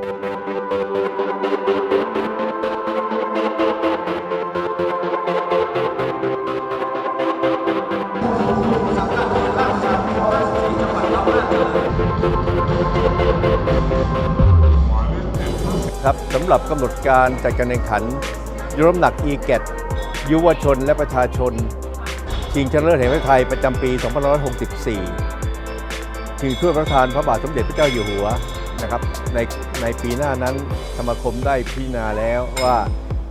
ครับสำหรับกำหนดการจัดการแข่งขันยกน้ำหนัก e g a t ยุวชนและประชาชน ชิงชนะเลิศแห่งประเทศไทยประจำปี 2564 ชิงถ้วยพระราชทานพระบาทสมเด็จพระเจ้าอยู่หัว นะครับในในปีหน้านั้นสมาคมได้พิจารณาแล้วว่า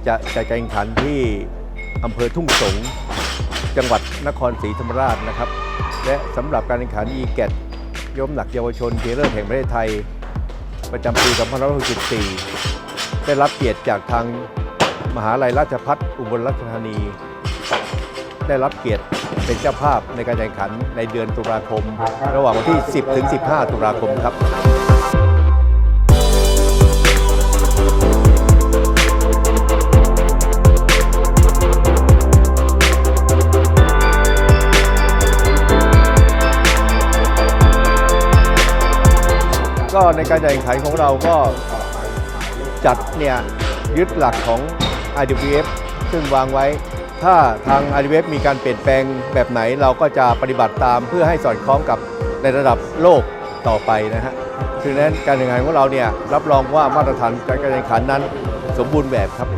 จะจัดการแข่งขันที่อำเภอทุ่งสง จังหวัดนครศรีธรรมราชนะครับ และสำหรับการแข่งขัน e g a t ยกน้ำหนักเยาวชนชิงชนะเลิศแห่งประเทศไทย ประจำปี2564 ได้รับเกียรติจากทางมหาลัยราชพัฒอุบลราชธานี ได้รับเกียรติเป็นเจ้าภาพในการแข่งขันในเดือนตุลาคม ระหว่างวันที่ 10 ถึง 15 ตุลาคมครับ ก็ในการแข่งขันของเราก็จัดเนี่ยยึดหลักของ IWF ซึ่งวางไว้ ถ้าทาง IWF มีการเปลี่ยนแปลงแบบไหนเราก็จะปฏิบัติตามเพื่อให้สอดคล้องกับในระดับโลกต่อไปนะฮะดังนั้นการแข่งขันของเราเนี่ยรับรองว่ามาตรฐานการแข่งขันนั้นสมบูรณ์แบบครับ